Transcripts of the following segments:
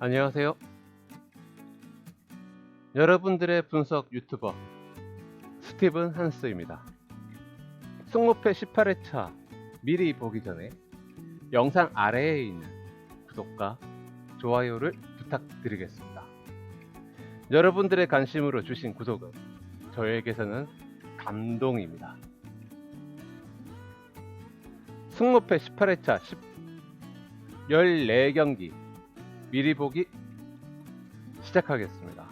안녕하세요. 여러분들의 분석 유튜버 스티븐 한스입니다. 승무패 18회차 미리 보기 전에 영상 아래에 있는 구독과 좋아요를 부탁드리겠습니다. 여러분들의 관심으로 주신 구독은 저에게서는 감동입니다. 승무패 18회차 10, 14경기 미리 보기 시작하겠습니다.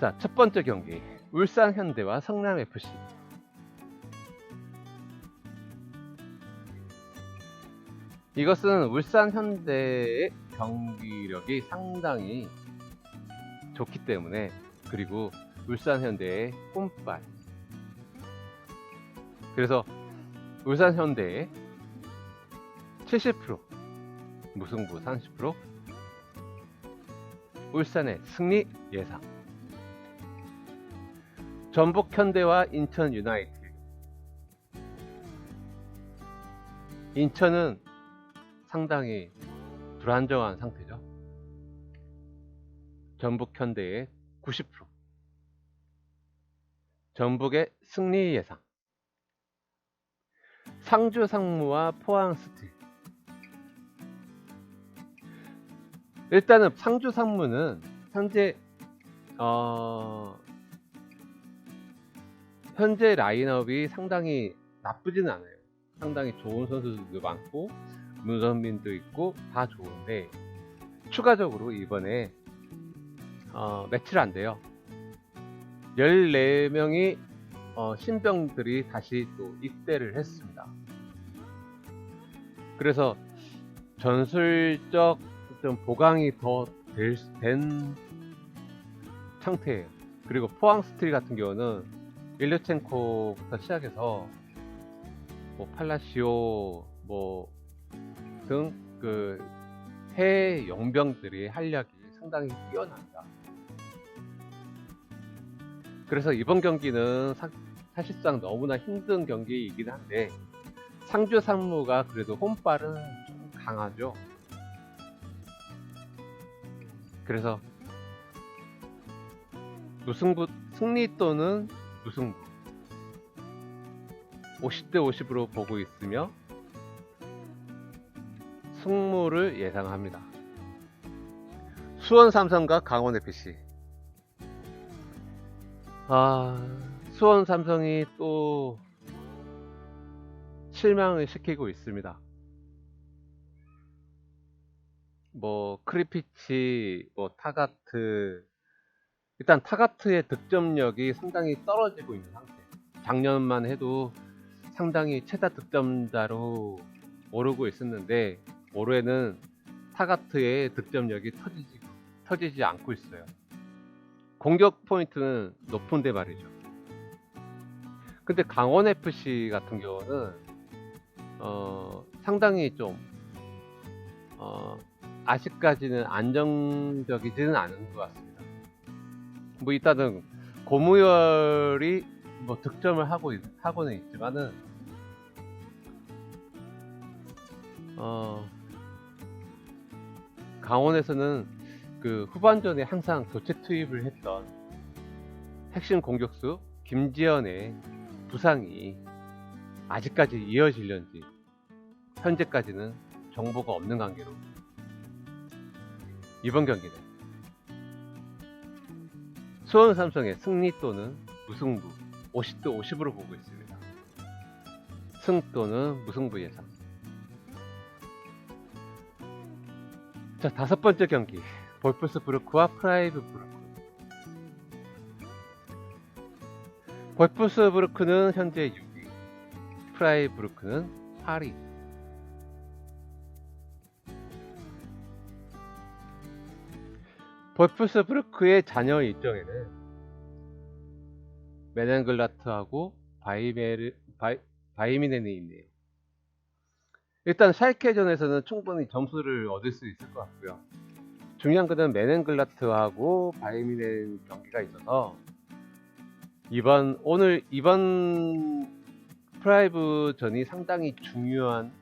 자, 첫 번째 경기. 울산 현대와 성남 FC. 이것은 울산 현대의 경기력이 상당히 좋기 때문에 그리고 울산 현대의 홈발 그래서 울산 현대의 70% 무승부 30% 울산의 승리 예상. 전북 현대와 인천 유나이티드. 인천은 상당히 불안정한 상태죠. 전북 현대의 90% 전북의 승리 예상 상주 상무와 포항 스틸 일단은 상주 상무는 현재 어 현재 라인업이 상당히 나쁘진 않아요. 상당히 좋은 선수들도 많고 문선민도 있고 다 좋은데 추가적으로 이번에 어, 며칠 안 돼요. 14명이 어, 신병들이 다시 또 입대를 했습니다. 그래서 전술적 좀 보강이 더 된 상태예요. 그리고 포항 스틸 같은 경우는 일류첸코부터 시작해서 뭐 팔라시오 뭐 등 그 해외 용병들이 활약이 상당히 뛰어납니다. 그래서 이번 경기는 사, 사실상 너무나 힘든 경기이긴 한데 상주 상무가 그래도 홈발은 좀 강하죠. 그래서 무승부 승리 또는 무승부 50대 50으로 보고 있으며 승무를 예상합니다. 수원 삼성과 강원 FC 아 수원 삼성이 또 실망을 시키고 있습니다. 뭐 크리피치, 뭐 타가트 일단 타가트의 득점력이 상당히 떨어지고 있는 상태. 작년만 해도 상당히 최다 득점자로 오르고 있었는데 올해는 타가트의 득점력이 터지지 터지지 않고 있어요. 공격 포인트는 높은데 말이죠. 근데 강원 FC 같은 경우는 어, 상당히 좀 어, 아직까지는 안정적이지는 않은 것 같습니다. 뭐 일단은 고무열이 뭐 득점을 하고 있, 하고는 있지만은 어 강원에서는 그 후반전에 항상 교체 투입을 했던 핵심 공격수 김지현의 부상이 아직까지 이어질는지 현재까지는 정보가 없는 관계로 이번 경기는 수원 삼성의 승리 또는 무승부 50대 50으로 보고 있습니다. 승 또는 무승부 예상. 자 다섯 번째 경기 볼프스부르크와 프라이브부르크. 볼프스부르크는 현재 6위, 프라이브부르크는 8위. 볼프스부르크의 자녀 일정에는 메넨글라트하고 바이메르 바이, 바이미넨이 있네요. 일단 샬케전에서는 충분히 점수를 얻을 수 있을 것 같고요. 중요한 것은 메넨글라트하고 바이미넨 경기가 있어서 이번 오늘 이번 프라이브 전이 상당히 중요한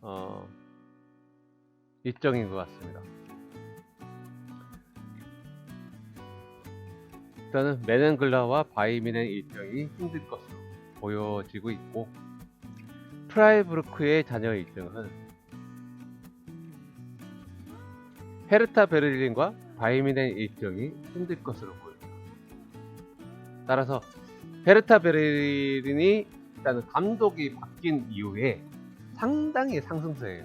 어, 일정인 것 같습니다. 일단은 메넨글라와 바이민의 일정이 힘들 것으로 보여지고 있고 프라이브르크의 자녀 일정은 헤르타 베를린과 바이민의 일정이 힘들 것으로 보입니다. 따라서 헤르타 베를린이 일단은 감독이 바뀐 이후에 상당히 상승세예요.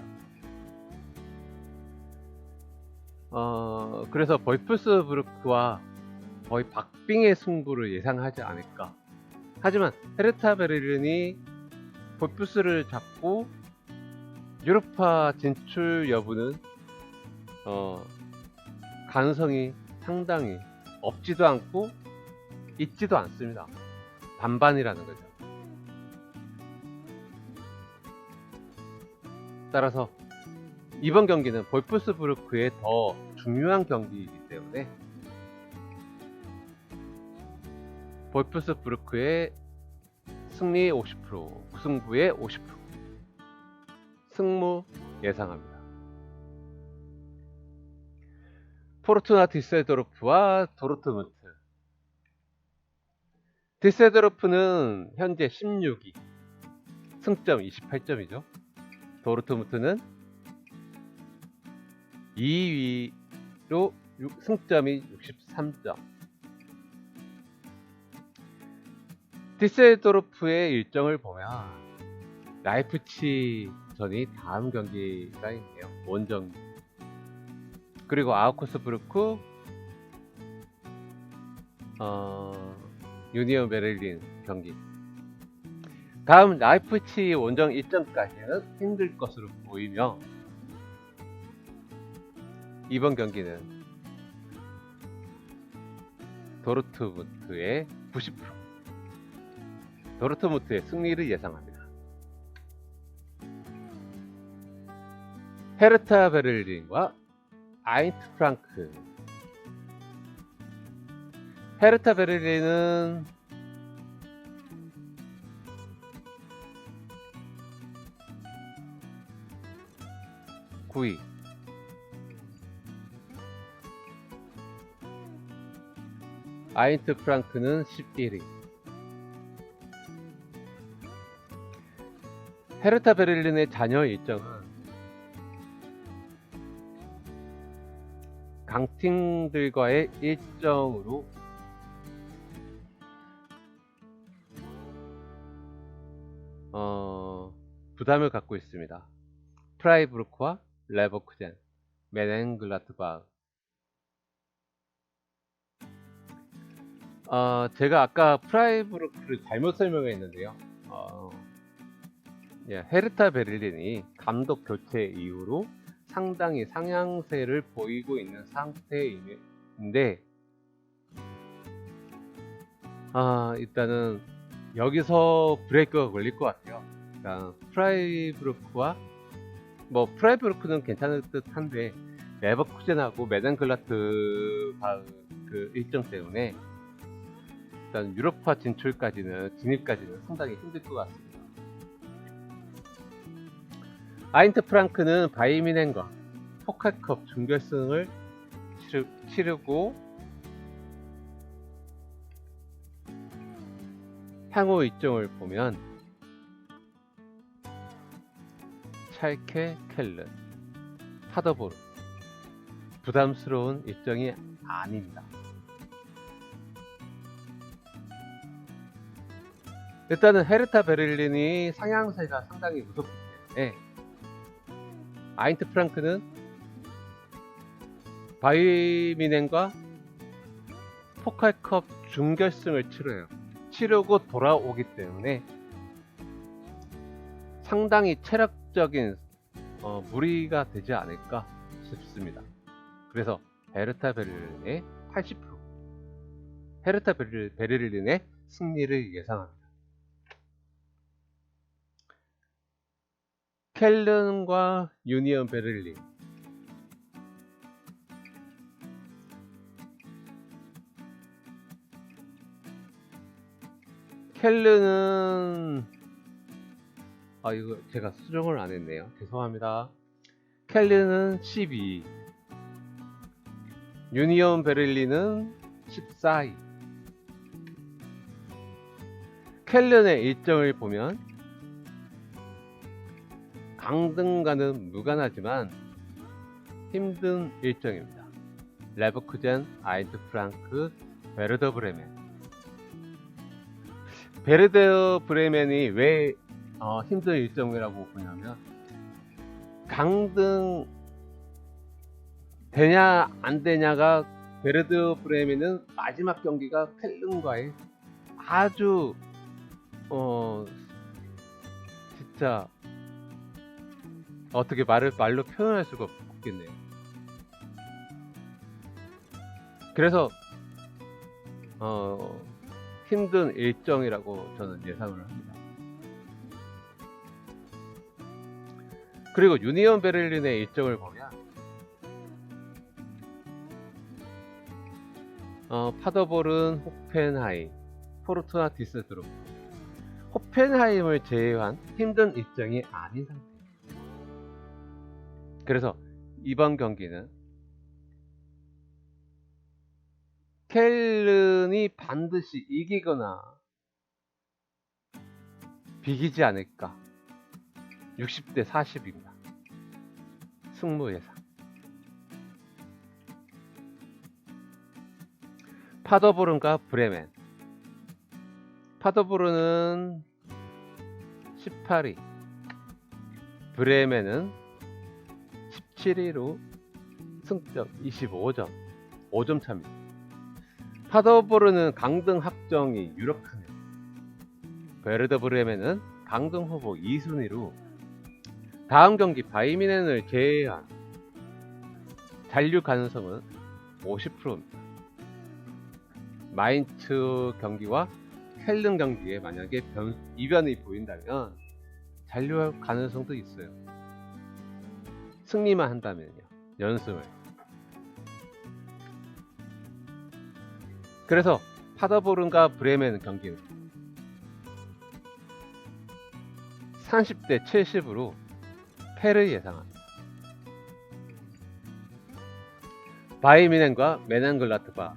어, 그래서 볼프스부르크와 거의 박빙의 승부를 예상하지 않을까. 하지만 헤르타 베를린이 볼프스를 잡고 유로파 진출 여부는 어, 가능성이 상당히 없지도 않고 있지도 않습니다. 반반이라는 거죠. 따라서 이번 경기는 볼프스부르크의 더 중요한 경기이기 때문에 볼프스부르크의 승리 50%, 무승부의 50%, 승무 예상합니다. 포르투나 디셀도르프와 도르트문트 디셀도르프는 현재 16위, 승점 28점이죠. 도르트문트는 2위로 승점이 63점. 디셀도르프의 일정을 보면 라이프치 전이 다음 경기가 있네요. 원정 그리고 아우쿠스부르크 어, 유니온 베를린 경기 다음 라이프치 원정 일정까지는 힘들 것으로 보이며 이번 경기는 도르트문트의 90% 도르트문트의 승리를 예상합니다. 헤르타 베를린과 아인트 프랑크 헤르타 베를린은 구위. 아인트 프랑크는 11위. 헤르타 베를린의 자녀 일정은 강팀들과의 일정으로 부담을 갖고 있습니다. 프라이브루크와 레버쿠젠, 메넨글라트바흐. 어, 제가 아까 프라이브루크를 잘못 설명했는데요. 어, 예, 헤르타 베를린이 감독 교체 이후로 상당히 상향세를 보이고 있는 상태인데 아 일단은 여기서 브레이크가 걸릴 것 같아요. 그러니까 프라이브루크와 뭐 프라이브루크는 괜찮을 듯한데 레버쿠젠하고 메덴글라트 그 일정 때문에 일단 유로파 진출까지는 진입까지는 상당히 힘들 것 같습니다. 아인트 프랑크는 바이미넨과 포칼컵 준결승을 치르, 치르 고 향후 일정을 보면 찰케 켈른, 파더보르 부담스러운 일정이 아닙니다. 일단은 헤르타 베를린이 상향세가 상당히 무섭기 때문에 아인트 프랑크는 바이미넨과 포칼컵 준결승을 치러요. 치르고 돌아오기 때문에 상당히 체력 적인 어, 무리가 되지 않을까 싶습니다. 그래서 헤르타 베를린의 80% 헤르타 베를린의 승리를 예상합니다. 켈른과 유니언 베를린 켈르는 아 이거 제가 수정을 안 했네요. 죄송합니다. 켈르는 12, 유니온 베를린은 14위. 켈른의 일정을 보면 강등과는 무관하지만 힘든 일정입니다. 레버쿠젠, 아인트 프랑크, 베르더 브레멘. 베르더 브레멘이 왜 어, 힘든 일정이라고 보냐면 강등 되냐 안 되냐가 베르드 브레멘은 마지막 경기가 켈른과의 아주 어 진짜 어떻게 말을 말로 표현할 수가 없겠네요. 그래서 어 힘든 일정이라고 저는 예상을 합니다. 그리고 유니온 베를린의 일정을 보면 어, 파더볼은 호펜하임, 포르투나 디스드로프, 호펜하임을 제외한 힘든 일정이 아닌 상태입니다. 그래서 이번 경기는 켈른이 반드시 이기거나 비기지 않을까 60대 40입니다. 승무 예상. 파더보른과 브레멘. 파더보른은 18위, 브레멘은 17위로 승점 25점, 5점 차입니다. 파더보르는 강등 확정이 유력하네요. 베르더 브레멘은 강등 후보 2순위로 다음 경기 바이미넨을 제외한 잔류 가능성은 50%입니다. 마인츠 경기와 켈른 경기에 만약에 변, 이변이 보인다면 잔류할 가능성도 있어요. 승리만 한다면요. 연승을. 그래서 파더보른과 브레멘 경기는 30대 70으로 패를 예상합니다. 바이미넨과 메난글라트바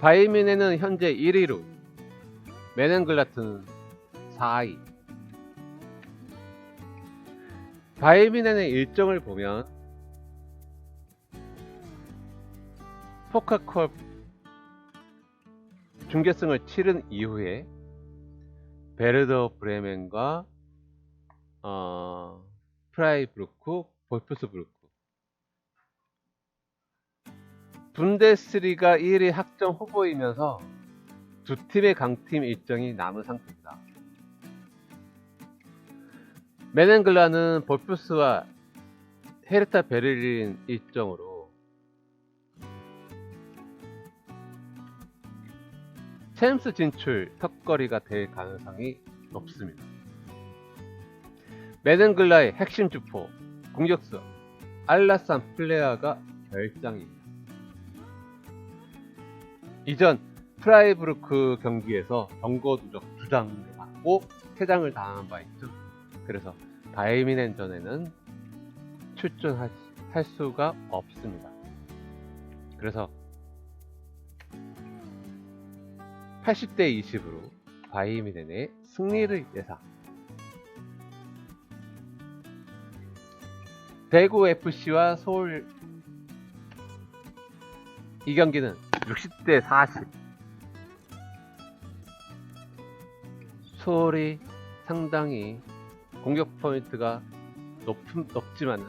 바이미넨은 현재 1위로 메넨글라트는 4위 바이미넨의 일정을 보면 포카컵 중계승을 치른 이후에 베르더 브레멘과 어, 프라이브루크, 볼프스부르크 분데스리가 1위 확정 후보이면서 두 팀의 강팀 일정이 남은 상태입니다. 메넨글라는 볼프스와 헤르타 베를린 일정으로 챔스 진출 턱걸이가 될 가능성이 높습니다. 메넨글라의 핵심 주포 공격수 알라산 플레아가 결장입니다. 이전 프라이브루크 경기에서 경고 누적 두 장을 맞고 퇴장을 당한 바 있죠. 그래서 바이미넨전에는 출전할 할 수가 없습니다. 그래서 80대 20으로 바이미넨의 승리를 예상. 대구 FC와 서울 이 경기는 60대 40. 서울이 상당히 공격 포인트가 높은, 높지만은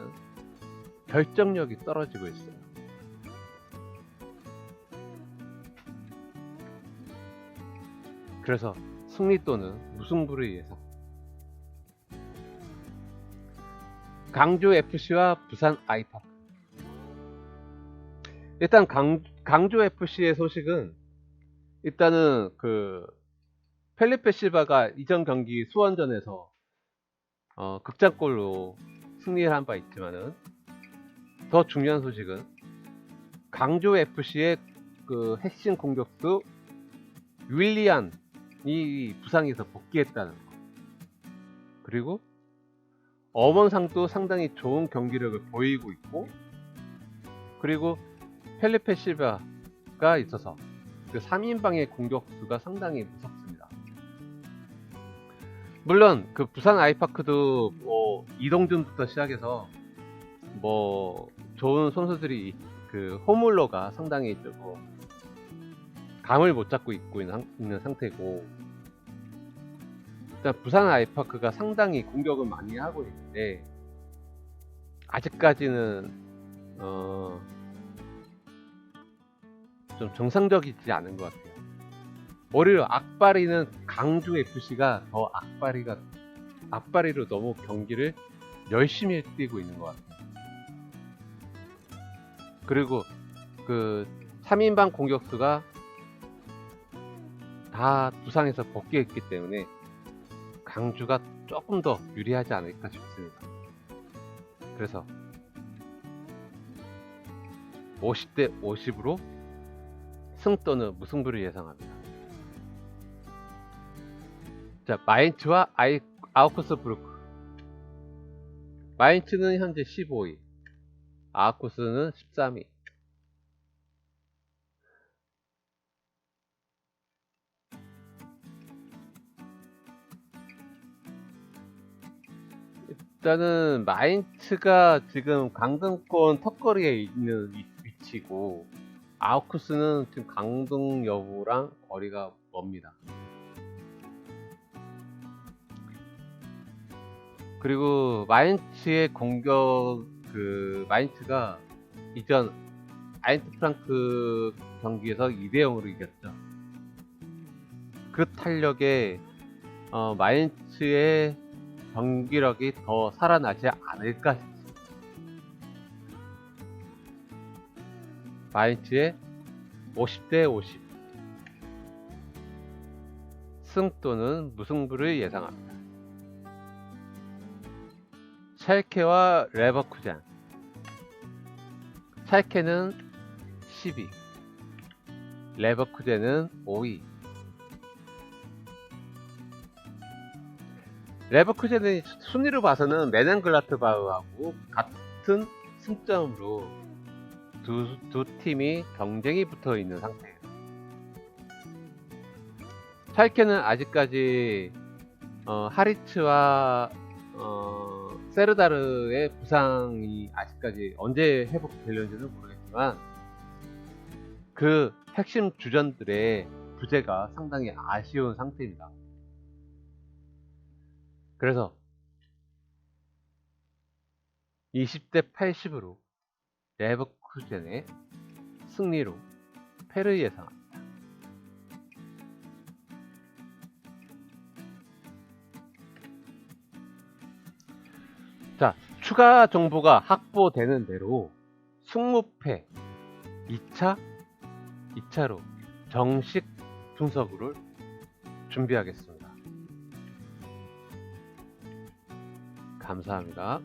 결정력이 떨어지고 있어요. 그래서 승리 또는 무승부를 예상. 강주 FC와 부산 아이파크. 일단 강, 강주 FC의 소식은 일단은 그 펠리페 실바가 이전 경기 수원전에서 어, 극장골로 승리를 한 바 있지만은 더 중요한 소식은 강조 FC의 그 핵심 공격수 윌리안이 부상에서 복귀했다는 거. 그리고 엄원상도 상당히 좋은 경기력을 보이고 있고 그리고 펠리페 실바가 있어서 그 3인방의 공격수가 상당히 무섭습니다. 물론 그 부산 아이파크도 뭐 이동준부터 시작해서 뭐 좋은 선수들이 그 호물러가 상당히 조금 감을 못 잡고 있고 있는 상태고 일단 부산 아이파크가 상당히 공격을 많이 하고 있는데 아직까지는 어, 좀 정상적이지 않은 것 같아요. 오히려 악바리는 강주 FC가 더 악바리가 악바리로 너무 경기를 열심히 뛰고 있는 것 같아요. 그리고 그 3인방 공격수가 다 부상에서 복귀했기 때문에 강주가 조금 더 유리하지 않을까 싶습니다. 그래서 50대 50으로 승 또는 무승부를 예상합니다. 자, 마인츠와 아이, 아우크스부르크. 마인츠는 현재 15위, 아우크스는 13위. 일단은 마인츠가 지금 강등권 턱걸이에 있는 위- 위치고 아우크스는 지금 강등 여부랑 거리가 멉니다. 그리고 마인츠의 공격 그 마인츠가 이전 아인트 프랑크 경기에서 2대 0으로 이겼죠. 그 탄력에 어, 마인츠의 경기력이 더 살아나지 않을까 싶습니다. 마인츠의 50대 50 승 또는 무승부를 예상합니다. 찰케와 레버쿠젠 찰케는 10위 레버쿠젠은 5위 레버쿠젠은 순위로 봐서는 메넨글라트바흐하고 같은 승점으로 두, 두 팀이 경쟁이 붙어 있는 상태예요. 찰케는 아직까지 어, 하리츠와 어, 세르다르의 부상이 아직까지 언제 회복되려는지는 모르겠지만 그 핵심 주전들의 부재가 상당히 아쉬운 상태입니다. 그래서 20대 80으로 레버쿠젠의 승리로 패를 예상합니다. 자, 추가 정보가 확보되는 대로 승무패 2차, 2차로 정식 분석을 준비하겠습니다. 감사합니다.